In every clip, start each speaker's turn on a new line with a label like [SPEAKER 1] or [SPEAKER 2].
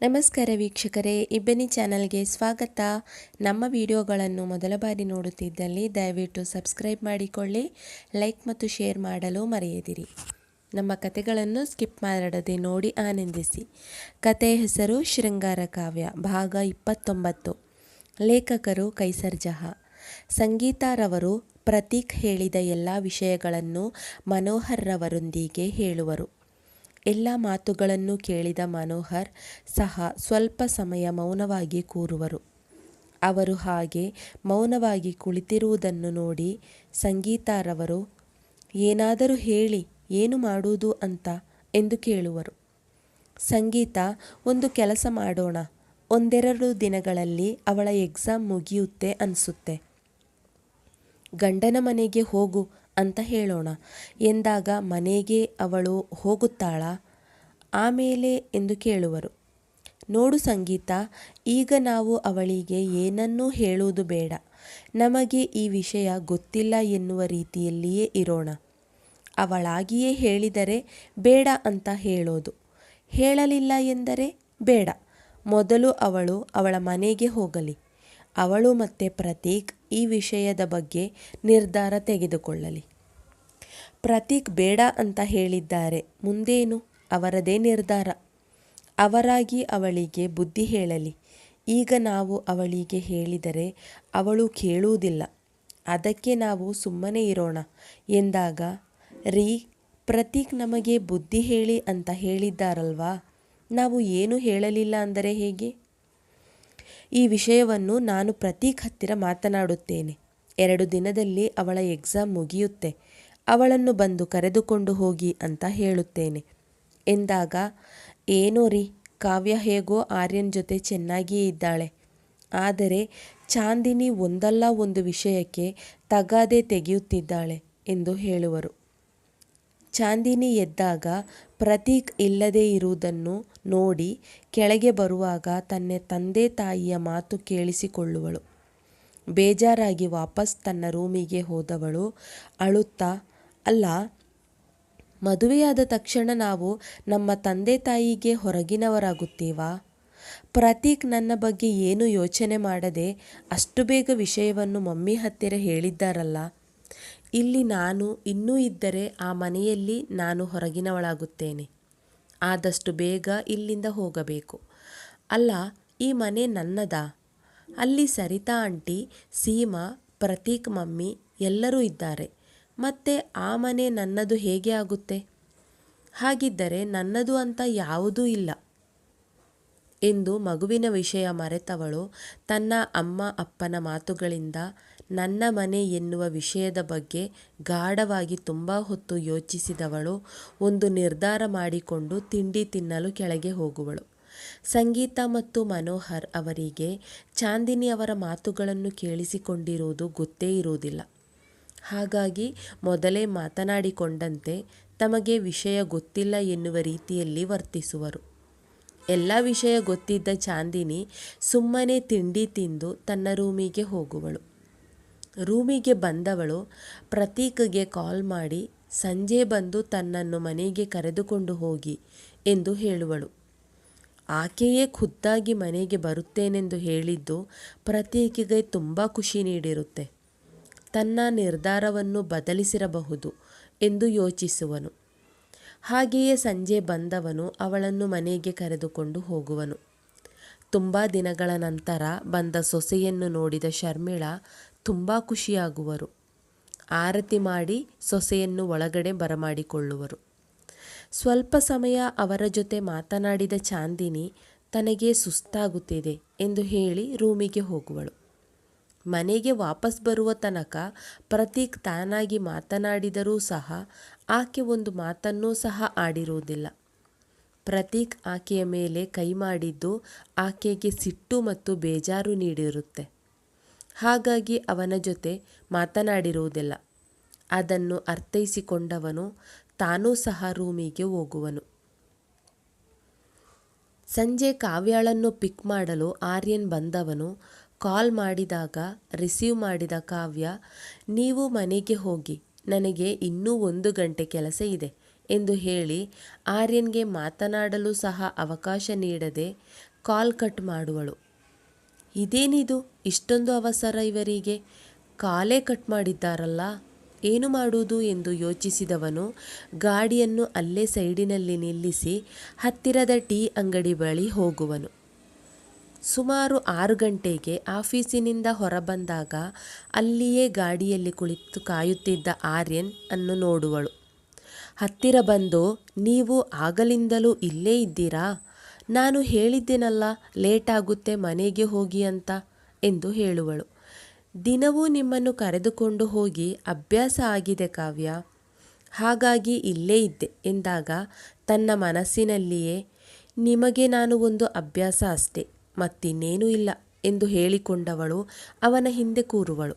[SPEAKER 1] ನಮಸ್ಕಾರ ವೀಕ್ಷಕರೇ, ಇಬ್ಬನಿ ಚಾನಲ್ಗೆ ಸ್ವಾಗತ. ನಮ್ಮ ವಿಡಿಯೋಗಳನ್ನು ಮೊದಲ ಬಾರಿ ನೋಡುತ್ತಿದ್ದಲ್ಲಿ ದಯವಿಟ್ಟು ಸಬ್ಸ್ಕ್ರೈಬ್ ಮಾಡಿಕೊಳ್ಳಿ, ಲೈಕ್ ಮತ್ತು ಶೇರ್ ಮಾಡಲು ಮರೆಯದಿರಿ. ನಮ್ಮ ಕತೆಗಳನ್ನು ಸ್ಕಿಪ್ ಮಾಡದೆ ನೋಡಿ ಆನಂದಿಸಿ. ಕತೆ ಹೆಸರು ಶೃಂಗಾರ ಕಾವ್ಯ, ಭಾಗ ಇಪ್ಪತ್ತೊಂಬತ್ತು. ಲೇಖಕರು ಕೈಸರ್ ಜಹಾ. ಸಂಗೀತಾರವರು ಪ್ರತೀಕ್ ಹೇಳಿದ ಎಲ್ಲ ವಿಷಯಗಳನ್ನು ಮನೋಹರ್ರವರೊಂದಿಗೆ ಹೇಳುವರು. ಎಲ್ಲ ಮಾತುಗಳನ್ನು ಕೇಳಿದ ಮನೋಹರ್ ಸಹ ಸ್ವಲ್ಪ ಸಮಯ ಮೌನವಾಗಿ ಕೂರುವರು. ಅವರು ಹಾಗೆ ಮೌನವಾಗಿ ಕುಳಿತಿರುವುದನ್ನು ನೋಡಿ ಸಂಗೀತಾರವರು, ಏನಾದರೂ ಹೇಳಿ, ಏನು ಮಾಡುವುದು ಅಂತ? ಎಂದು ಕೇಳುವರು. ಸಂಗೀತ, ಒಂದು ಕೆಲಸ ಮಾಡೋಣ, ಒಂದೆರಡು ದಿನಗಳಲ್ಲಿ ಅವಳ ಎಕ್ಸಾಮ್ ಮುಗಿಯುತ್ತೆ ಅನಿಸುತ್ತೆ. ಗಂಡನ ಮನೆಗೆ ಹೋಗು ಅಂತ ಹೇಳೋಣ. ಎಂದಾಗ ಮನೆಗೆ ಅವಳು ಹೋಗುತ್ತಾಳಾ? ಆಮೇಲೆ ಎಂದು ಕೇಳುವರು. ನೋಡು ಸಂಗೀತ, ಈಗ ನಾವು ಅವಳಿಗೆ ಏನನ್ನೂ ಹೇಳುವುದು ಬೇಡ. ನಮಗೆ ಈ ವಿಷಯ ಗೊತ್ತಿಲ್ಲ ಎನ್ನುವ ರೀತಿಯಲ್ಲಿಯೇ ಇರೋಣ. ಅವಳಾಗಿಯೇ ಹೇಳಿದರೆ ಬೇಡ ಅಂತ ಹೇಳೋದು. ಹೇಳಲಿಲ್ಲ ಎಂದರೆ ಬೇಡ. ಮೊದಲು ಅವಳು ಅವಳ ಮನೆಗೆ ಹೋಗಲಿ. ಅವಳು ಮತ್ತೆ ಪ್ರತೀಕ್ ಈ ವಿಷಯದ ಬಗ್ಗೆ ನಿರ್ಧಾರ ತೆಗೆದುಕೊಳ್ಳಲಿ. ಪ್ರತೀಕ್ ಬೇಡ ಅಂತ ಹೇಳಿದ್ದಾರೆ. ಮುಂದೇನು? ಅವರದೇ ನಿರ್ಧಾರ. ಅವರಾಗಿ ಅವಳಿಗೆ ಬುದ್ಧಿ ಹೇಳಲಿ. ಈಗ ನಾವು ಅವಳಿಗೆ ಹೇಳಿದರೆ ಅವಳು ಕೇಳುವುದಿಲ್ಲ. ಅದಕ್ಕೆ ನಾವು ಸುಮ್ಮನೆ ಇರೋಣ ಎಂದಾಗ, ರೀ, ಪ್ರತೀಕ್ ನಮಗೆ ಬುದ್ಧಿ ಹೇಳಿ ಅಂತ ಹೇಳಿದ್ದಾರಲ್ವಾ? ನಾವು ಏನು ಹೇಳಲಿಲ್ಲ ಅಂದರೆ ಹೇಗೆ? ಈ ವಿಷಯವನ್ನು ನಾನು ಪ್ರತೀಕ್ ಹತ್ತಿರ ಮಾತನಾಡುತ್ತೇನೆ. ಎರಡು ದಿನದಲ್ಲಿ ಅವಳ ಎಕ್ಸಾಮ್ ಮುಗಿಯುತ್ತೆ. ಅವಳನ್ನು ಬಂದು ಕರೆದುಕೊಂಡು ಹೋಗಿ ಅಂತ ಹೇಳುತ್ತೇನೆ. ಎಂದಾಗ, ಏನೋ ರೀ, ಕಾವ್ಯ ಹೇಗೋ ಆರ್ಯನ್ ಜೊತೆ ಚೆನ್ನಾಗಿಯೇ ಇದ್ದಾಳೆ. ಆದರೆ ಚಾಂದಿನಿ ಒಂದಲ್ಲ ಒಂದು ವಿಷಯಕ್ಕೆ ತಗಾದೆ ತೆಗೆಯುತ್ತಿದ್ದಾಳೆ ಎಂದು ಹೇಳುವರು. ಚಾಂದಿನಿ ಎದ್ದಾಗ ಪ್ರತೀಕ್ ಇಲ್ಲದೇ ಇರುವುದನ್ನು ನೋಡಿ ಕೆಳಗೆ ಬರುವಾಗ ತನ್ನ ತಂದೆ ತಾಯಿಯ ಮಾತು ಕೇಳಿಸಿಕೊಳ್ಳುವಳು. ಬೇಜಾರಾಗಿ ವಾಪಸ್ ತನ್ನ ರೂಮಿಗೆ ಹೋದವಳು. ಅಳುತ್ತಾ, ಅಲ್ಲ, ಮದುವೆಯಾದ ತಕ್ಷಣ ನಾವು ನಮ್ಮ ತಂದೆ ತಾಯಿಗೆ ಹೊರಗಿನವರಾಗುತ್ತೀವಾ? ಪ್ರತೀಕ್ ನನ್ನ ಬಗ್ಗೆ ಏನು ಯೋಚನೆ ಮಾಡದೆ ಅಷ್ಟು ಬೇಗ ವಿಷಯವನ್ನು ಮಮ್ಮಿ ಹತ್ತಿರ ಹೇಳಿದ್ದಾರಲ್ಲ ಇಲ್ಲಿ ನಾನು ಇನ್ನೂ ಇದ್ದರೆ ಆ ಮನೆಯಲ್ಲಿ ನಾನು ಹೊರಗಿನವಳಾಗುತ್ತೇನೆ. ಆದಷ್ಟು ಬೇಗ ಇಲ್ಲಿಂದ ಹೋಗಬೇಕು. ಅಲ್ಲ, ಈ ಮನೆ ನನ್ನದಾ? ಅಲ್ಲಿ ಸರಿತಾ ಆಂಟಿ, ಸೀಮಾ, ಪ್ರತೀಕ್ ಮಮ್ಮಿ ಎಲ್ಲರೂ ಇದ್ದಾರೆ. ಮತ್ತೆ ಆ ಮನೆ ನನ್ನದು ಹೇಗೆ ಆಗುತ್ತೆ? ಹಾಗಿದ್ದರೆ ನನ್ನದು ಅಂತ ಯಾವುದೂ ಇಲ್ಲ. ಎಂದು ಮಗುವಿನ ವಿಷಯ ಮರೆತವಳು. ತನ್ನ ಅಮ್ಮ ಅಪ್ಪನ ಮಾತುಗಳಿಂದ ನನ್ನ ಮನೆ ಎನ್ನುವ ವಿಷಯದ ಬಗ್ಗೆ ಗಾಢವಾಗಿ ತುಂಬ ಹೊತ್ತು ಯೋಚಿಸಿದವಳು. ಒಂದು ನಿರ್ಧಾರ ಮಾಡಿಕೊಂಡು ತಿಂಡಿ ತಿನ್ನಲು ಕೆಳಗೆ ಹೋಗುವಳು. ಸಂಗೀತ ಮತ್ತು ಮನೋಹರ್ ಅವರಿಗೆ ಚಾಂದಿನಿ ಅವರ ಮಾತುಗಳನ್ನು ಕೇಳಿಸಿಕೊಂಡಿರುವುದು ಗೊತ್ತೇ ಇರುವುದಿಲ್ಲ. ಹಾಗಾಗಿ ಮೊದಲೇ ಮಾತನಾಡಿಕೊಂಡಂತೆ ತಮಗೆ ವಿಷಯ ಗೊತ್ತಿಲ್ಲ ಎನ್ನುವ ರೀತಿಯಲ್ಲಿ ವರ್ತಿಸುವರು. ಎಲ್ಲ ವಿಷಯ ಗೊತ್ತಿದ್ದ ಚಾಂದಿನಿ ಸುಮ್ಮನೆ ತಿಂಡಿ ತಿಂದು ತನ್ನ ರೂಮಿಗೆ ಹೋಗುವಳು. ರೂಮಿಗೆ ಬಂದವಳು ಪ್ರತೀಕ್ಗೆ ಕಾಲ್ ಮಾಡಿ, ಸಂಜೆ ಬಂದು ತನ್ನನ್ನು ಮನೆಗೆ ಕರೆದುಕೊಂಡು ಹೋಗಿ ಎಂದು ಹೇಳುವಳು. ಆಕೆಯೇ ಖುದ್ದಾಗಿ ಮನೆಗೆ ಬರುತ್ತೇನೆಂದು ಹೇಳಿದ್ದು ಪ್ರತೀಕಿಗೆ ತುಂಬ ಖುಷಿ ನೀಡಿರುತ್ತೆ. ತನ್ನ ನಿರ್ಧಾರವನ್ನು ಬದಲಿಸಿರಬಹುದು ಎಂದು ಯೋಚಿಸುವನು. ಹಾಗೆಯೇ ಸಂಜೆ ಬಂದವನು ಅವಳನ್ನು ಮನೆಗೆ ಕರೆದುಕೊಂಡು ಹೋಗುವನು. ತುಂಬ ದಿನಗಳ ನಂತರ ಬಂದ ಸೊಸೆಯನ್ನು ನೋಡಿದ ಶರ್ಮಿಳಾ ತುಂಬ ಖುಷಿಯಾಗುವರು. ಆರತಿ ಮಾಡಿ ಸೊಸೆಯನ್ನು ಒಳಗಡೆ ಬರಮಾಡಿಕೊಳ್ಳುವರು. ಸ್ವಲ್ಪ ಸಮಯ ಅವರ ಜೊತೆ ಮಾತನಾಡಿದ ಚಾಂದಿನಿ, ತನಗೆ ಸುಸ್ತಾಗುತ್ತಿದೆ ಎಂದು ಹೇಳಿ ರೂಮಿಗೆ ಹೋಗುವಳು. ಮನೆಗೆ ವಾಪಸ್ ಬರುವ ತನಕ ಪ್ರತೀಕ್ ತಾನಾಗಿ ಮಾತನಾಡಿದರೂ ಸಹ ಆಕೆ ಒಂದು ಮಾತನ್ನೂ ಸಹ ಆಡಿರುವುದಿಲ್ಲ ಪ್ರತೀಕ್ ಆಕೆಯ ಮೇಲೆ ಕೈ ಮಾಡಿದ್ದು ಆಕೆಗೆ ಸಿಟ್ಟು ಮತ್ತು ಬೇಜಾರು ನೀಡಿರುತ್ತೆ. ಹಾಗಾಗಿ ಅವನ ಜೊತೆ ಮಾತನಾಡಿರುವುದಿಲ್ಲ ಅದನ್ನು ಅರ್ಥೈಸಿಕೊಂಡವನು ತಾನೂ ಸಹ ರೂಮಿಗೆ ಹೋಗುವನು. ಸಂಜೆ ಕಾವ್ಯಾಳನ್ನು ಪಿಕ್ ಮಾಡಲು ಆರ್ಯನ್ ಬಂದವನು ಕಾಲ್ ಮಾಡಿದಾಗ, ರಿಸೀವ್ ಮಾಡಿದ ಕಾವ್ಯ, ನೀವು ಮನೆಗೆ ಹೋಗಿ, ನನಗೆ ಇನ್ನೂ ಒಂದು ಗಂಟೆ ಕೆಲಸ ಇದೆ ಎಂದು ಹೇಳಿ ಆರ್ಯನ್ಗೆ ಮಾತನಾಡಲು ಸಹ ಅವಕಾಶ ನೀಡದೆ ಕಾಲ್ ಕಟ್ ಮಾಡುವಳು. ಇದೇನಿದು? ಇಷ್ಟೊಂದು ಅವಸರ ಇವರಿಗೆ? ಕಾಲೇ ಕಟ್ ಮಾಡಿದ್ದಾರಲ್ಲ? ಏನು ಮಾಡುವುದು? ಎಂದು ಯೋಚಿಸಿದವನು ಗಾಡಿಯನ್ನು ಅಲ್ಲೇ ಸೈಡಿನಲ್ಲಿ ನಿಲ್ಲಿಸಿ ಹತ್ತಿರದ ಟೀ ಅಂಗಡಿ ಬಳಿ ಹೋಗುವನು. ಸುಮಾರು ಆರು ಗಂಟೆಗೆ ಆಫೀಸಿನಿಂದ ಹೊರಬಂದಾಗ ಅಲ್ಲಿಯೇ ಗಾಡಿಯಲ್ಲಿ ಕುಳಿತು ಕಾಯುತ್ತಿದ್ದ ಆರ್ಯನ್ ಅನ್ನು ನೋಡುವಳು. ಹತ್ತಿರ ಬಂದು, ನೀವು ಆಗಲಿಂದಲೂ ಇಲ್ಲೇ ಇದ್ದೀರಾ? ನಾನು ಹೇಳಿದ್ದೆನಲ್ಲ, ಲೇಟ್ ಆಗುತ್ತೆ, ಮನೆಗೆ ಹೋಗಿ ಅಂತ ಎಂದು ಹೇಳುವಳು. ದಿನವೂ ನಿಮ್ಮನ್ನು ಕರೆದುಕೊಂಡು ಹೋಗಿ ಅಭ್ಯಾಸ ಆಗಿದೆ ಕಾವ್ಯ. ಹಾಗಾಗಿ ಇಲ್ಲೇ ಇದ್ದೆ ಎಂದಾಗ ತನ್ನ ಮನಸ್ಸಿನಲ್ಲಿಯೇ, ನಿಮಗೆ ನಾನು ಒಂದು ಅಭ್ಯಾಸ ಅಷ್ಟೇ. ಮತ್ತಿನ್ನೇನೂ ಇಲ್ಲ ಎಂದು ಹೇಳಿಕೊಂಡವಳು ಅವನ ಹಿಂದೆ ಕೂರುವಳು.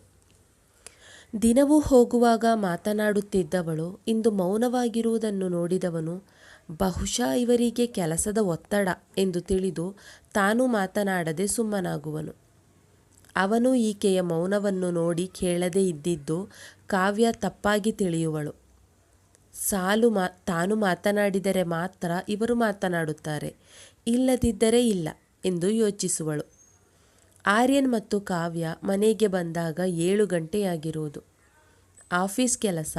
[SPEAKER 1] ದಿನವೂ ಹೋಗುವಾಗ ಮಾತನಾಡುತ್ತಿದ್ದವಳು, ಇಂದು ಮೌನವಾಗಿರುವುದನ್ನು ನೋಡಿದವನು, ಬಹುಶಃ ಇವರಿಗೆ ಕೆಲಸದ ಒತ್ತಡ ಎಂದು ತಿಳಿದು ತಾನು ಮಾತನಾಡದೆ ಸುಮ್ಮನಾಗುವನು. ಅವನು ಈಕೆಯ ಮೌನವನ್ನು ನೋಡಿ ಕೇಳದೇ ಇದ್ದಿದ್ದು ಕಾವ್ಯ ತಪ್ಪಾಗಿ ತಿಳಿಯುವಳು. ಸಾಲು ಮಾ, ತಾನು ಮಾತನಾಡಿದರೆ ಮಾತ್ರ ಇವರು ಮಾತನಾಡುತ್ತಾರೆ, ಇಲ್ಲದಿದ್ದರೆ ಇಲ್ಲ. ಎಂದು ಯೋಚಿಸುವಳು. ಆರ್ಯನ್ ಮತ್ತು ಕಾವ್ಯ ಮನೆಗೆ ಬಂದಾಗ ಏಳು ಗಂಟೆಯಾಗಿರುವುದು. ಆಫೀಸ್ ಕೆಲಸ,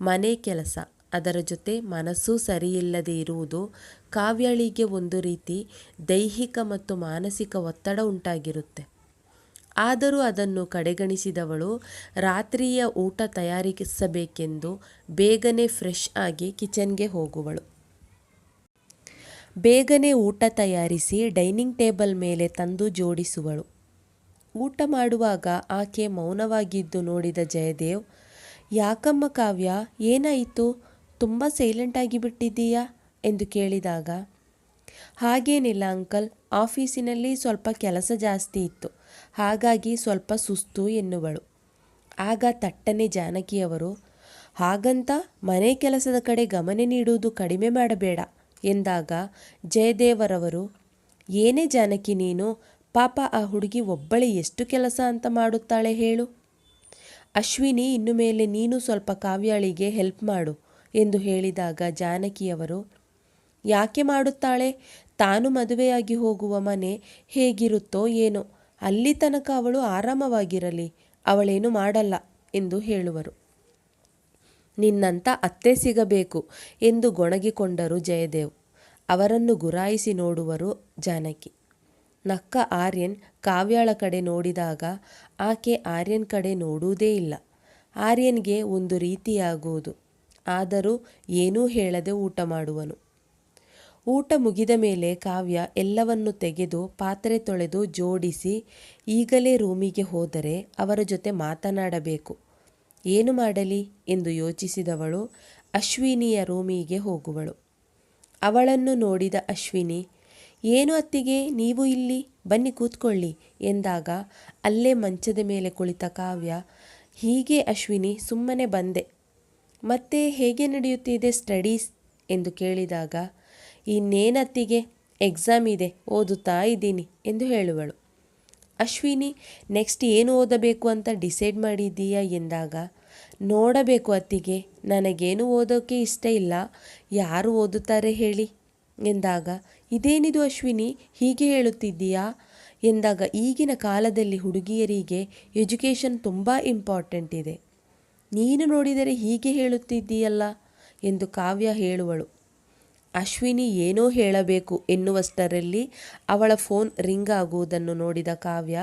[SPEAKER 1] ಮನೆ ಕೆಲಸ, ಅದರ ಜೊತೆ ಮನಸ್ಸು ಸರಿಯಿಲ್ಲದೆ ಇರುವುದು ಕಾವ್ಯಳಿಗೆ ಒಂದು ರೀತಿ ದೈಹಿಕ ಮತ್ತು ಮಾನಸಿಕ ಒತ್ತಡ ಉಂಟಾಗಿರುತ್ತೆ. ಆದರೂ ಅದನ್ನು ಕಡೆಗಣಿಸಿದವಳು, ರಾತ್ರಿಯ ಊಟ ತಯಾರಿಸಬೇಕೆಂದು ಬೇಗನೆ ಫ್ರೆಶ್ ಆಗಿ ಕಿಚನ್ಗೆ ಹೋಗುವಳು. ಬೇಗನೆ ಊಟ ತಯಾರಿಸಿ ಡೈನಿಂಗ್ ಟೇಬಲ್ ಮೇಲೆ ತಂದು ಜೋಡಿಸುವಳು. ಊಟ ಮಾಡುವಾಗ ಆಕೆ ಮೌನವಾಗಿದ್ದು ನೋಡಿದ ಜಯದೇವ್, ಯಾಕಮ್ಮ ಕಾವ್ಯ, ಏನಾಯಿತು? ತುಂಬ ಸೈಲೆಂಟ್ ಆಗಿಬಿಟ್ಟಿದ್ದೀಯಾ ಎಂದು ಕೇಳಿದಾಗ, ಹಾಗೇನಿಲ್ಲ ಅಂಕಲ್, ಆಫೀಸಿನಲ್ಲಿ ಸ್ವಲ್ಪ ಕೆಲಸ ಜಾಸ್ತಿ ಇತ್ತು. ಹಾಗಾಗಿ ಸ್ವಲ್ಪ ಸುಸ್ತು ಎನ್ನುವಳು. ಆಗ ತಟ್ಟನೆ ಜಾನಕಿಯವರು, ಹಾಗಂತ ಮನೆ ಕೆಲಸದ ಕಡೆ ಗಮನ ನೀಡುವುದು ಕಡಿಮೆ ಮಾಡಬೇಡ. ಎಂದಾಗ ಜಯದೇವರವರು, ಏನೇ ಜಾನಕಿ ನೀನು, ಪಾಪ ಆ ಹುಡುಗಿ ಒಬ್ಬಳೆ ಎಷ್ಟು ಕೆಲಸ ಅಂತ ಮಾಡುತ್ತಾಳೆ ಹೇಳು. ಅಶ್ವಿನಿ ಇನ್ನು ಮೇಲೆ ನೀನು ಸ್ವಲ್ಪ ಕಾವ್ಯಾಳಿಗೆ ಹೆಲ್ಪ್ ಮಾಡು ಎಂದು ಹೇಳಿದಾಗ ಜಾನಕಿಯವರು, ಯಾಕೆ ಮಾಡುತ್ತಾಳೆ? ತಾನು ಮದುವೆಯಾಗಿ ಹೋಗುವ ಮನೆ ಹೇಗಿರುತ್ತೋ ಏನೋ, ಅಲ್ಲಿ ತನಕ ಅವಳು ಆರಾಮವಾಗಿರಲಿ, ಅವಳೇನು ಮಾಡಲ್ಲ ಎಂದು ಹೇಳುವರು. ನಿನ್ನಂಥ ಅತ್ತೆ ಸಿಗಬೇಕು ಎಂದು ಗೊಣಗಿಕೊಂಡರು ಜಯದೇವ್. ಅವರನ್ನು ಗುರಾಯಿಸಿ ನೋಡುವರು ಜಾನಕಿ. ನಕ್ಕ ಆರ್ಯನ್ ಕಾವ್ಯಾಳ ಕಡೆ ನೋಡಿದಾಗ ಆಕೆ ಆರ್ಯನ್ ಕಡೆ ನೋಡುವುದೇ ಇಲ್ಲ. ಆರ್ಯನ್ಗೆ ಒಂದು ರೀತಿಯಾಗುವುದು. ಆದರೂ ಏನೂ ಹೇಳದೆ ಊಟ ಮಾಡುವನು. ಊಟ ಮುಗಿದ ಮೇಲೆ ಕಾವ್ಯ ಎಲ್ಲವನ್ನು ತೆಗೆದು ಪಾತ್ರೆ ತೊಳೆದು ಜೋಡಿಸಿ ಈಗಲೇ ರೂಮಿಗೆ ಹೋದರೆ ಅವರ ಜೊತೆ ಮಾತನಾಡಬೇಕು. ಏನು ಮಾಡಲಿ? ಎಂದು ಯೋಚಿಸಿದವಳು ಅಶ್ವಿನಿಯ ರೂಮಿಗೆ ಹೋಗುವಳು. ಅವಳನ್ನು ನೋಡಿದ ಅಶ್ವಿನಿ, ಏನು ಅತ್ತಿಗೆ? ನೀವು ಇಲ್ಲಿ? ಬನ್ನಿ ಕೂತ್ಕೊಳ್ಳಿ ಎಂದಾಗ ಅಲ್ಲೇ ಮಂಚದ ಮೇಲೆ ಕುಳಿತ ಕಾವ್ಯ, ಹೀಗೆ ಅಶ್ವಿನಿ, ಸುಮ್ಮನೆ ಬಂದೆ. ಮತ್ತೆ ಹೇಗೆ ನಡೆಯುತ್ತಿದೆ ಸ್ಟಡೀಸ್? ಎಂದು ಕೇಳಿದಾಗ, ಇನ್ನೇನತ್ತಿಗೆ? ಎಕ್ಸಾಮ್ ಇದೆ, ಓದುತ್ತಾ ಇದ್ದೀನಿ ಎಂದು ಹೇಳುವಳು. ಅಶ್ವಿನಿ ನೆಕ್ಸ್ಟ್ ಏನು ಓದಬೇಕು ಅಂತ ಡಿಸೈಡ್ ಮಾಡಿದ್ದೀಯಾ ಎಂದಾಗ, ನೋಡಬೇಕು ಅತ್ತಿಗೆ, ನನಗೇನು ಓದೋಕ್ಕೆ ಇಷ್ಟ ಇಲ್ಲ, ಯಾರು ಓದುತ್ತಾರೆ ಹೇಳಿ, ಎಂದಾಗ, ಇದೇನಿದು ಅಶ್ವಿನಿ, ಹೀಗೆ ಹೇಳುತ್ತಿದ್ದೀಯಾ? ಎಂದಾಗ, ಈಗಿನ ಕಾಲದಲ್ಲಿ ಹುಡುಗಿಯರಿಗೆ ಎಜುಕೇಷನ್ ತುಂಬ ಇಂಪಾರ್ಟೆಂಟ್ ಇದೆ. ನೀನು ನೋಡಿದರೆ ಹೀಗೆ ಹೇಳುತ್ತಿದ್ದೀಯಲ್ಲ, ಎಂದು ಕಾವ್ಯ ಹೇಳುವಳು. ಅಶ್ವಿನಿ ಏನೋ ಹೇಳಬೇಕು ಎನ್ನುವಷ್ಟರಲ್ಲಿ ಅವಳ ಫೋನ್ ರಿಂಗ್ ಆಗುವುದನ್ನು ನೋಡಿದ ಕಾವ್ಯ,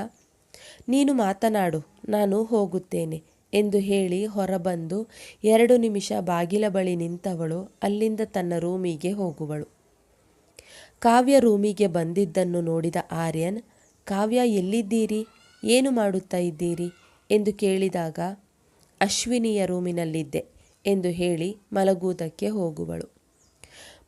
[SPEAKER 1] ನೀನು ಮಾತನಾಡು, ನಾನು ಹೋಗುತ್ತೇನೆ ಎಂದು ಹೇಳಿ ಹೊರಬಂದು ಎರಡು ನಿಮಿಷ ಬಾಗಿಲ ಬಳಿ ನಿಂತವಳು, ಅಲ್ಲಿಂದ ತನ್ನ ರೂಮಿಗೆ ಹೋಗುವಳು. ಕಾವ್ಯ ರೂಮಿಗೆ ಬಂದಿದ್ದನ್ನು ನೋಡಿದ ಆರ್ಯನ್, ಕಾವ್ಯ, ಎಲ್ಲಿದ್ದೀರಿ? ಏನು ಮಾಡುತ್ತಾ ಇದ್ದೀರಿ? ಎಂದು ಕೇಳಿದಾಗ, ಅಶ್ವಿನಿಯ ರೂಮಿನಲ್ಲಿದ್ದೆ ಎಂದು ಹೇಳಿ ಮಲಗುವುದಕ್ಕೆ ಹೋಗುವಳು.